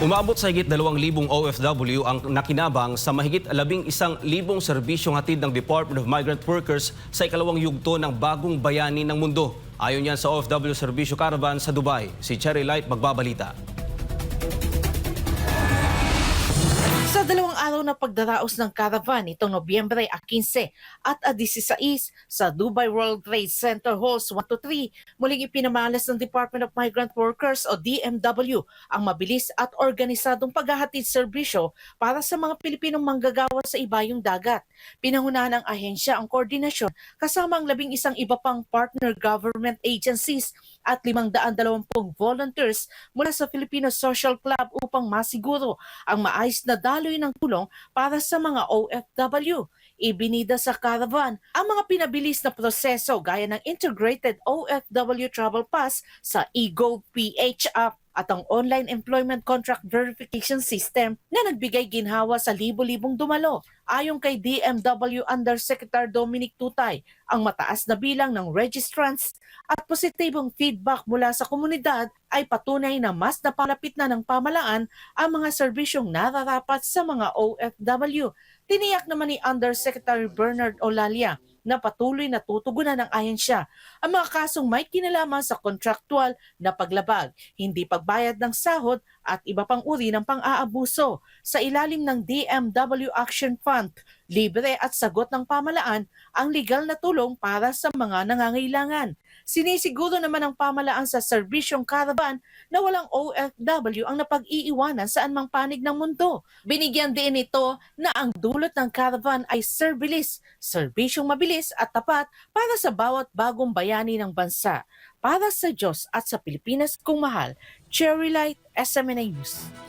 Umabot sa higit 2,000 OFW ang nakinabang sa mahigit 11,000 serbisyong hatid ng Department of Migrant Workers sa ikalawang yugto ng bagong bayani ng mundo. Ayon yan sa OFW Serbisyo Caravan sa Dubai. Si Cherry Light magbabalita. Dalawang araw na pagdaraos ng caravan itong Nobyembre a 15 at a 16 sa Dubai World Trade Center Halls 1 to 3, muling ipinamalas ng Department of Migrant Workers o DMW ang mabilis at organisadong paghahatid serbisyo para sa mga Pilipinong manggagawa sa ibayong dagat. Pinangunahan ng ahensya ang koordinasyon kasama ang labing isang iba pang partner government agencies at 520 volunteers mula sa Filipino Social Club upang masiguro ang maayos na daloy ng tulong para sa mga OFW. Ibinida sa caravan ang mga pinabilis na proseso gaya ng Integrated OFW Travel Pass sa eGov PH app at ang Online Employment Contract Verification System na nagbigay ginhawa sa libo-libong dumalo. Ayon kay DMW Undersecretary Dominic Tutay, ang mataas na bilang ng registrants at positibong feedback mula sa komunidad ay patunay na mas napalapit na ng pamalaan ang mga serbisyong nararapat sa mga OFW. Tiniyak naman ni Undersecretary Bernard Olalia na patuloy na tutugunan ng ahensya ang mga kasong may kinalaman sa kontraktual na paglabag, hindi pagbayad ng sahod at iba pang uri ng pang-aabuso. Sa ilalim ng DMW Action Fund, libre at sagot ng pamalaan ang legal na tulong para sa mga nangangailangan. Sinisiguro naman ng pamalaan sa serbisyong caravan na walang OFW ang napag-iiwanan saan mang panig ng mundo. Binigyan din ito na ang dulot ng caravan ay service, serbisyong mabilis at tapat para sa bawat bagong bayani ng bansa. Para sa Diyos at sa Pilipinas kung mahal, Cherry Light, SMNA News.